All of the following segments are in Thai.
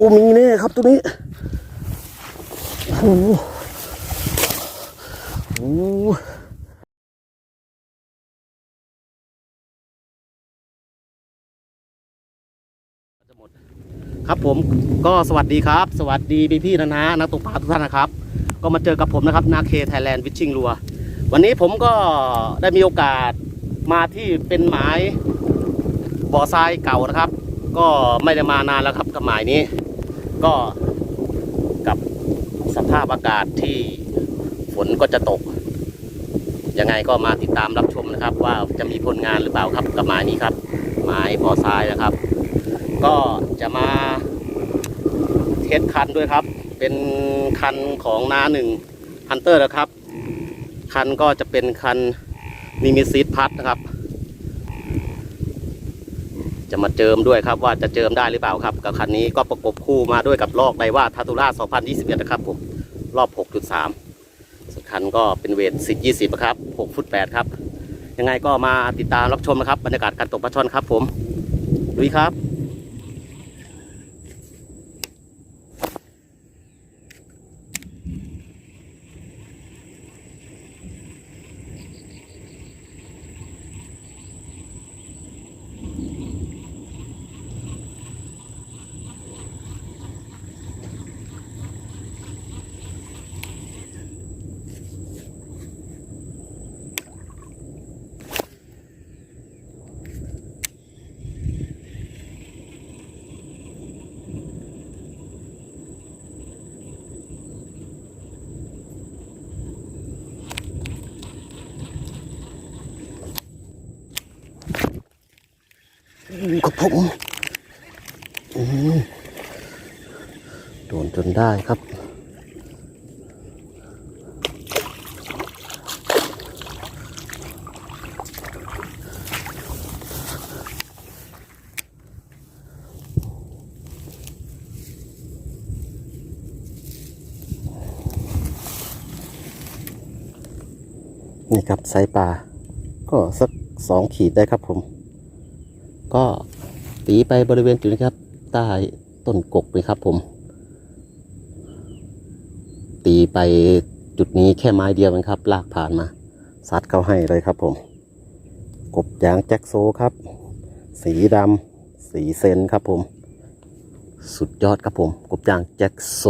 โอ้มีแน่ครับตัวนี้โอ้โหโอ้โหครับผมก็สวัสดีครับ สวัสดีพี่พี่นะนะนักตกปลาทุกท่านนะครับ ก็มาเจอกับผมนะครับนาเคไทยแลนด์วิชชิงรัววันนี้ผมก็ได้มีโอกาสมาที่เป็นหมายบ่อทรายเก่านะครับ ก็ไม่ได้มานานแล้วครับกับหมายนี้ ก็กับสภาพอากาศที่ฝนก็จะตก ยังไงก็มาติดตามรับชมนะครับ ว่าจะมีผลงานหรือเปล่าครับกับหมายนี้ครับ หมายบอทรายนะครับ ก็จะมาเทสคันด้วยครับ เป็นคันของนาหนึ่งฮันเตอร์นะครับ คันก็จะเป็นคันนิมิซิตพัทนะครับ จะมาเจิมด้วยครับว่าจะเจิมได้หรือเปล่าครับ กับคันนี้ก็ประกบคู่มาด้วยกับลอกไดว่าทาตูล่า2021 นะครับผมรอบ 6.3ส่วนคันก็เป็นเวท 10 20นะครับ6ฟุต8ครับ ยังไงก็มาติดตามรับชมนะครับบรรยากาศการตกปลาช่อนครับผมลุยครับ กับผมโดนจนได้ครับนี่ครับไซปลาก็สักสองขีดได้ครับผม ก็ตีไปบริเวณจุดนี้ครับใต้ต้นกกเลยครับผม ตีไปจุดนี้แค่ไม้เดียวเองครับ ลากผ่านมาซัดเข้าให้เลยครับผม กบยางแจ็คโซครับ สีดำสีเซนครับผม สุดยอดครับผม กบยางแจ็คโซ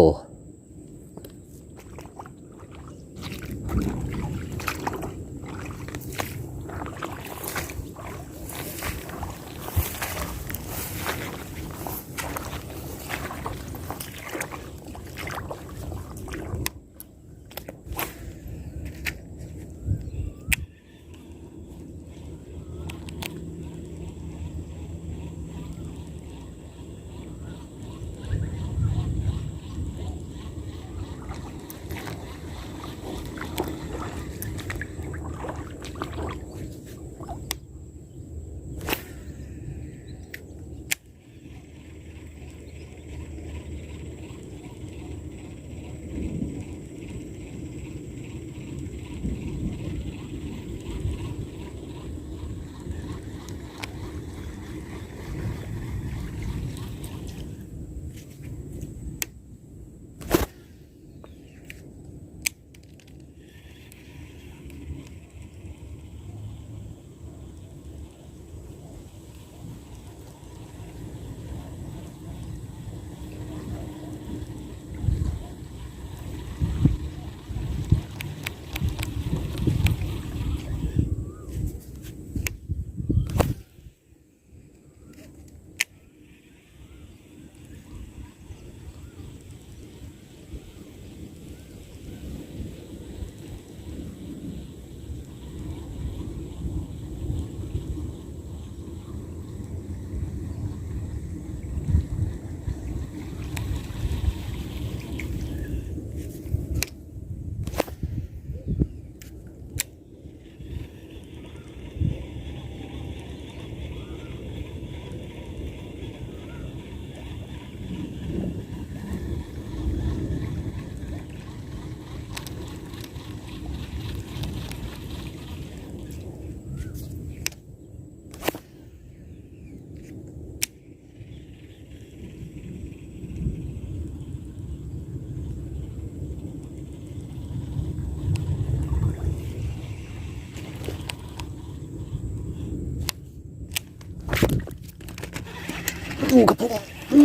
ดูครับผมอื้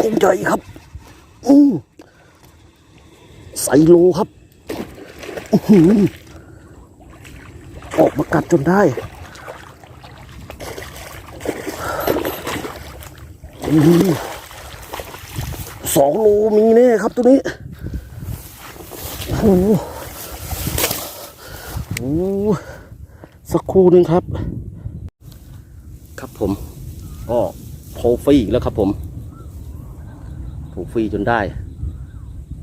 กุ้งใหญ่ครับอือใส่โลครับอื้อออกมากัดจนได้อือสองโลมีแน่ครับตัวนี้โอ้โหโอ้โหสักครู่นึงครับ ครับผมก็โทรฟรีอีกแล้วครับผมโทรฟรีจนได้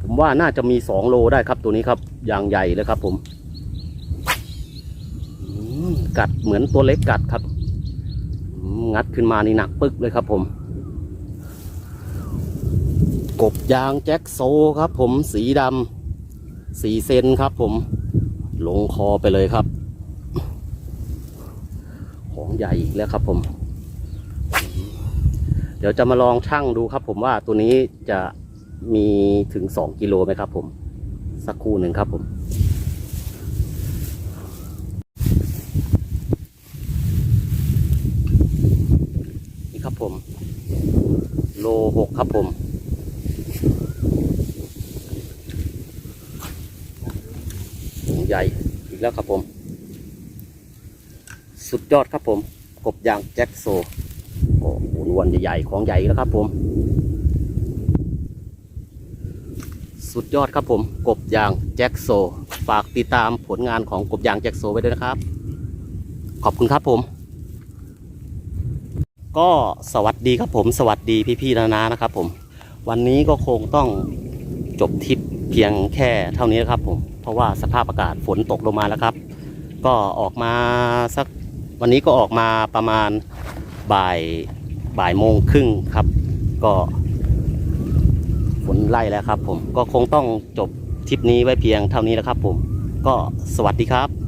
ผมว่าน่าจะมีสองโลได้ครับตัวนี้ครับยางใหญ่เลยครับผมกัดเหมือนตัวเล็กกัดครับ งัดขึ้นมานี่หนักปึกเลยครับผม กบยางแจ็คโซครับผมสีดำสีเซนครับผม ลงคอไปเลยครับ ของใหญ่อีกแล้วครับผม เดี๋ยวจะมาลองชั่งดูครับ ผมว่าตัวนี้จะมีถึงสองกิโลไหมครับผม สักครู่หนึ่งครับผมนี่ครับผม โลหกครับผมใหญ่อีกแล้วครับผม สุดยอดครับผม กบยางแจ็คโซ โอ้โหนวลใหญ่ๆของใหญ่แล้วครับผม สุดยอดครับผม กบยางแจ็คโซ ฝากติดตามผลงานของกบยางแจ็คโซไว้ด้วยนะครับ ขอบคุณครับผม ก็สวัสดีครับผม สวัสดีพี่ๆนานานะครับผม วันนี้ก็คงต้องจบทิปเพียงแค่เท่านี้นะครับผม เพราะว่าสภาพอากาศฝนตกลงมาแล้วครับ ก็ออกมาสักวันนี้ก็ออกมาประมาณ บ่ายบ่ายโมงครึ่งครับ ก็ฝนไล่แล้วครับผมก็คงต้องจบทริปนี้ไว้เพียงเท่านี้แล้วครับผม ก็สวัสดีครับ